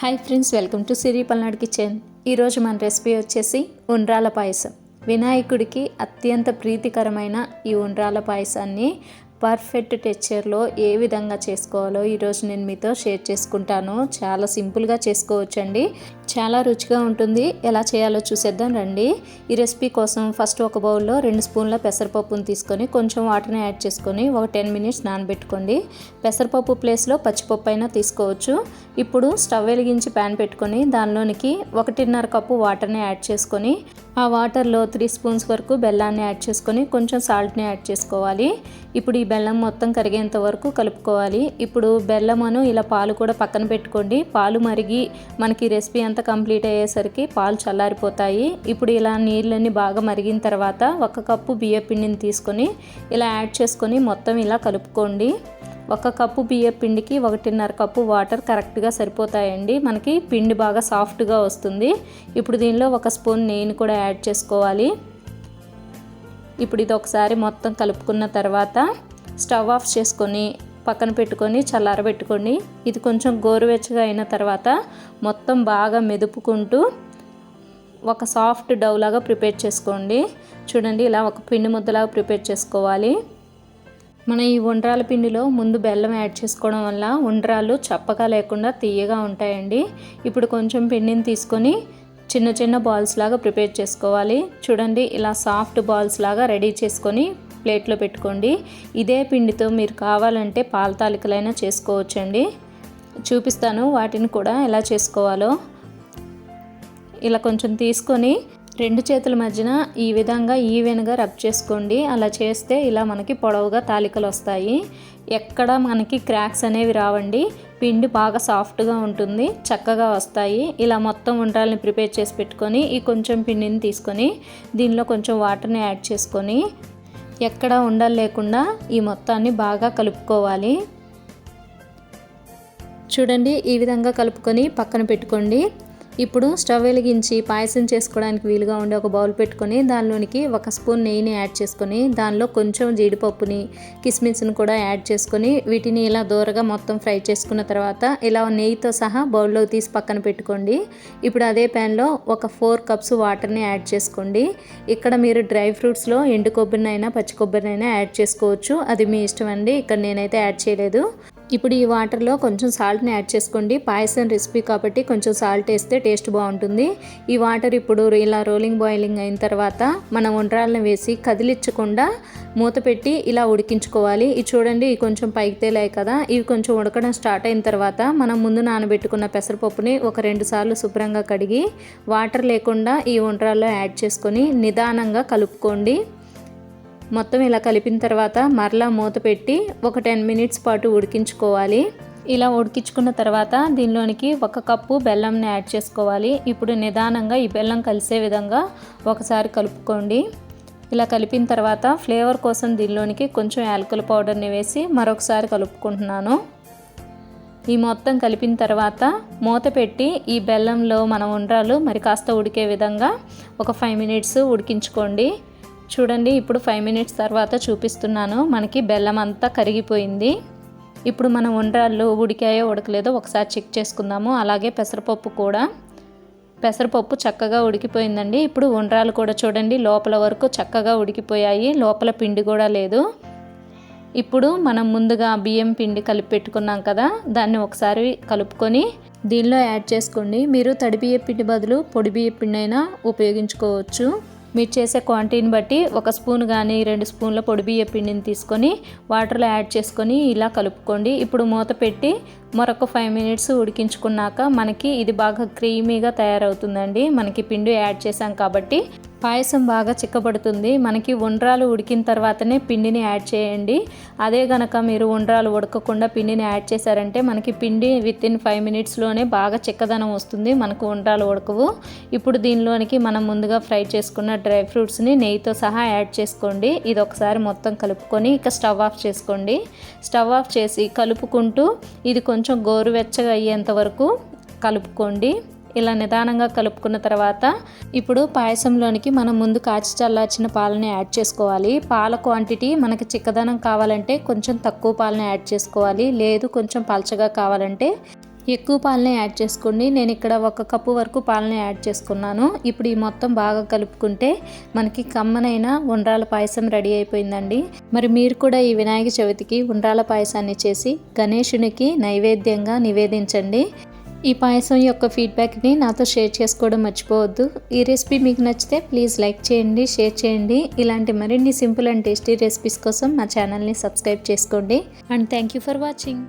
Hi friends welcome to Siri Palnadu kitchen ఈరోజు మన recipe వచ్చేసి ఉండ్రాల పాయసం. వినాయకుడికి అత్యంత ప్రీతికరమైన ఈ ఉండ్రాల పాయసాన్ని పర్ఫెక్ట్ టెక్చర్లో ఏ విధంగా చేసుకోవాలో ఈరోజు నేను మీతో షేర్ చేసుకుంటాను. చాలా సింపుల్గా చేసుకోవచ్చండి. చాలా రుచిగా ఉంటుంది. ఎలా చేయాలో చూసేద్దాం రండి. ఈ రెసిపీ కోసం ఫస్ట్ ఒక బౌల్లో రెండు స్పూన్ల పెసరపప్పును తీసుకొని కొంచెం వాటర్ని యాడ్ చేసుకొని ఒక టెన్ మినిట్స్ నానబెట్టుకోండి. పెసరపప్పు ప్లేస్లో పచ్చిపప్పు అయినా తీసుకోవచ్చు. ఇప్పుడు స్టవ్ వెలిగించి ప్యాన్ పెట్టుకొని దానిలోనికి ఒకటిన్నర కప్పు వాటర్ని యాడ్ చేసుకొని ఆ వాటర్లో త్రీ స్పూన్స్ వరకు బెల్లాన్ని యాడ్ చేసుకొని కొంచెం సాల్ట్ని యాడ్ చేసుకోవాలి. ఇప్పుడు ఈ బెల్లం మొత్తం కరిగేంత వరకు కలుపుకోవాలి. ఇప్పుడు బెల్లమును ఇలా పాలు కూడా పక్కన పెట్టుకోండి. పాలు మరిగి మనకి రెసిపీ అంతా కంప్లీట్ అయ్యేసరికి పాలు చల్లారిపోతాయి. ఇప్పుడు ఇలా నీళ్ళని బాగా మరిగిన తర్వాత ఒక కప్పు బియ్య పిండిని తీసుకొని ఇలా యాడ్ చేసుకొని మొత్తం ఇలా కలుపుకోండి. ఒక కప్పు బియ్య పిండికి ఒకటిన్నర కప్పు వాటర్ కరెక్ట్గా సరిపోతాయండి. మనకి పిండి బాగా సాఫ్ట్గా వస్తుంది. ఇప్పుడు దీనిలో ఒక స్పూన్ నెయ్యిని కూడా యాడ్ చేసుకోవాలి. ఇప్పుడు ఇది ఒకసారి మొత్తం కలుపుకున్న తర్వాత స్టవ్ ఆఫ్ చేసుకొని పక్కన పెట్టుకొని చల్లారబెట్టుకోండి ఇది కొంచెం గోరువెచ్చగా అయిన తర్వాత మొత్తం బాగా మెదుపుకుంటూ ఒక సాఫ్ట్ డౌలాగా లాగా ప్రిపేర్ చేసుకోండి. చూడండి ఇలా ఒక పిండి ముద్దలాగా ప్రిపేర్ చేసుకోవాలి. మన ఈ ఉండ్రాల పిండిలో ముందు బెల్లం యాడ్ చేసుకోవడం వల్ల ఉండ్రాలు చప్పగా లేకుండా తీయగా ఉంటాయండి. ఇప్పుడు కొంచెం పిండిని తీసుకొని చిన్న చిన్న బాల్స్ లాగా ప్రిపేర్ చేసుకోవాలి. చూడండి ఇలా సాఫ్ట్ బాల్స్ లాగా రెడీ చేసుకొని ప్లేట్లో పెట్టుకోండి. ఇదే పిండితో మీరు కావాలంటే పాల తాలికలైనా చేసుకోవచ్చండి. చూపిస్తాను వాటిని కూడా ఎలా చేసుకోవాలో. ఇలా కొంచెం తీసుకొని రెండు చేతుల మధ్యన ఈ విధంగా ఈవెన్గా రబ్ చేసుకోండి. అలా చేస్తే ఇలా మనకి పొడవుగా తాలికలు వస్తాయి. ఎక్కడ మనకి క్రాక్స్ అనేవి రావండి. పిండి బాగా సాఫ్ట్గా ఉంటుంది చక్కగా వస్తాయి. ఇలా మొత్తం ఉండాలని ప్రిపేర్ చేసి పెట్టుకొని ఈ కొంచెం పిండిని తీసుకొని దీనిలో కొంచెం వాటర్ని యాడ్ చేసుకొని ఎక్కడ ఉండాలి లేకుండా ఈ మొత్తాన్ని బాగా కలుపుకోవాలి. చూడండి ఈ విధంగా కలుపుకొని పక్కన పెట్టుకోండి. ఇప్పుడు స్టవ్ వెలిగించి పాయసం చేసుకోవడానికి వీలుగా ఉండే ఒక బౌల్ పెట్టుకొని దానిలోనికి ఒక స్పూన్ నెయ్యిని యాడ్ చేసుకొని దానిలో కొంచెం జీడిపప్పుని కిస్మిస్ని కూడా యాడ్ చేసుకొని వీటిని ఇలా దూరగా మొత్తం ఫ్రై చేసుకున్న తర్వాత ఇలా నెయ్యితో సహా బౌల్లో తీసి పక్కన పెట్టుకోండి. ఇప్పుడు అదే ప్యాన్లో ఒక ఫోర్ కప్స్ వాటర్ని యాడ్ చేసుకోండి. ఇక్కడ మీరు డ్రై ఫ్రూట్స్లో ఎండు కొబ్బరినైనా పచ్చి కొబ్బరినైనా యాడ్ చేసుకోవచ్చు. అది మీ ఇష్టం అండి. ఇక్కడ నేనైతే యాడ్ చేయలేదు. ఇప్పుడు ఈ వాటర్లో కొంచెం సాల్ట్ని యాడ్ చేసుకోండి. పాయసం రెసిపీ కాబట్టి కొంచెం సాల్ట్ వేస్తే టేస్ట్ బాగుంటుంది. ఈ వాటర్ ఇప్పుడు ఇలా రోలింగ్ బాయిలింగ్ అయిన తర్వాత మనం వంటరాలను వేసి కదిలించకుండా మూత పెట్టి ఇలా ఉడికించుకోవాలి. ఇది చూడండి ఇవి కొంచెం పైకి తేలాయి కదా. ఇవి కొంచెం ఉడకడం స్టార్ట్ అయిన తర్వాత మనం ముందు నానబెట్టుకున్న పెసరపప్పుని ఒక రెండు సార్లు శుభ్రంగా కడిగి వాటర్ లేకుండా ఈ వంటరాల్లో యాడ్ చేసుకొని నిదానంగా కలుపుకోండి. మొత్తం ఇలా కలిపిన తర్వాత మరలా మూత పెట్టి ఒక టెన్ మినిట్స్ పాటు ఉడికించుకోవాలి. ఇలా ఉడికించుకున్న తర్వాత దీనిలోనికి ఒక కప్పు బెల్లంని యాడ్ చేసుకోవాలి. ఇప్పుడు నిదానంగా ఈ బెల్లం కలిసే విధంగా ఒకసారి కలుపుకోండి. ఇలా కలిపిన తర్వాత ఫ్లేవర్ కోసం దీనిలోనికి కొంచెం యాలకుల పౌడర్ని వేసి మరొకసారి కలుపుకుంటున్నాను. ఈ మొత్తం కలిపిన తర్వాత మూత పెట్టి ఈ బెల్లంలో మన ఉండ్రాలు మరి కాస్త ఉడికే విధంగా ఒక ఫైవ్ మినిట్స్ ఉడికించుకోండి. చూడండి ఇప్పుడు ఫైవ్ మినిట్స్ తర్వాత చూపిస్తున్నాను. మనకి బెల్లం అంతా కరిగిపోయింది. ఇప్పుడు మనం ఉండ్రాళ్ళు ఉడికాయో ఉడకలేదో ఒకసారి చెక్ చేసుకుందాము. అలాగే పెసరపప్పు కూడా. పెసరపప్పు చక్కగా ఉడికిపోయిందండి. ఇప్పుడు ఉండ్రాలు కూడా చూడండి లోపల వరకు చక్కగా ఉడికిపోయాయి. లోపల పిండి కూడా లేదు. ఇప్పుడు మనం ముందుగా బియ్యం పిండి కలిపి పెట్టుకున్నాం కదా దాన్ని ఒకసారి కలుపుకొని దీనిలో యాడ్ చేసుకోండి. మీరు తడి బియ్య పిండి బదులు పొడి బియ్య పిండి అయినా ఉపయోగించుకోవచ్చు. మీరు చేసే క్వాంటిటీని బట్టి ఒక స్పూన్ కానీ రెండు స్పూన్ల పొడి బియ్య పిండిని తీసుకొని వాటర్లో యాడ్ చేసుకొని ఇలా కలుపుకోండి. ఇప్పుడు మూత పెట్టి మరొక ఫైవ్ మినిట్స్ ఉడికించుకున్నాక మనకి ఇది బాగా క్రీమీగా తయారవుతుందండి. మనకి పిండి యాడ్ చేసాం కాబట్టి పాయసం బాగా చిక్కబడుతుంది. మనకి ఉండ్రాలు ఉడికిన తర్వాతనే పిండిని యాడ్ చేయండి. అదే గనక మీరు ఉండ్రాలు ఉడకకుండా పిండిని యాడ్ చేశారంటే మనకి పిండి విత్ ఇన్ ఫైవ్ మినిట్స్లోనే బాగా చిక్కదనం వస్తుంది. మనకు ఉండ్రాలు ఉడకవు. ఇప్పుడు దీనిలోనికి మనం ముందుగా ఫ్రై చేసుకున్న డ్రై ఫ్రూట్స్ని నెయ్యితో సహా యాడ్ చేసుకోండి. ఇది ఒకసారి మొత్తం కలుపుకొని ఇక స్టవ్ ఆఫ్ చేసుకోండి. స్టవ్ ఆఫ్ చేసి కలుపుకుంటూ ఇది కొంచెం గోరువెచ్చగా అయ్యేంత వరకు కలుపుకోండి. ఇలా నిదానంగా కలుపుకున్న తర్వాత ఇప్పుడు పాయసంలోనికి మనం ముందు కాచి చల్లార్చిన పాలని యాడ్ చేసుకోవాలి. పాల క్వాంటిటీ మనకి చిక్కదనం కావాలంటే కొంచెం తక్కువ పాలని యాడ్ చేసుకోవాలి. లేదు కొంచెం పలచగా కావాలంటే ఎక్కువ పాలనే యాడ్ చేసుకోండి. నేను ఇక్కడ ఒక కప్పు వరకు పాలనే యాడ్ చేసుకున్నాను. ఇప్పుడు ఈ మొత్తం బాగా కలుపుకుంటే మనకి కమ్మనైన ఉండ్రాల పాయసం రెడీ అయిపోయిందండి. మరి మీరు కూడా ఈ వినాయక చవితికి ఉండ్రాల పాయసాన్ని చేసి గణేషునికి నైవేద్యంగా నివేదించండి. ఈ పాయసం యొక్క ఫీడ్బ్యాక్ని నాతో షేర్ చేసుకోవడం మర్చిపోవద్దు. ఈ రెసిపీ మీకు నచ్చితే ప్లీజ్ లైక్ చేయండి షేర్ చేయండి. ఇలాంటి మరిన్ని సింపుల్ అండ్ టేస్టీ రెసిపీస్ కోసం మా ఛానల్ని సబ్స్క్రైబ్ చేసుకోండి. And thank you for watching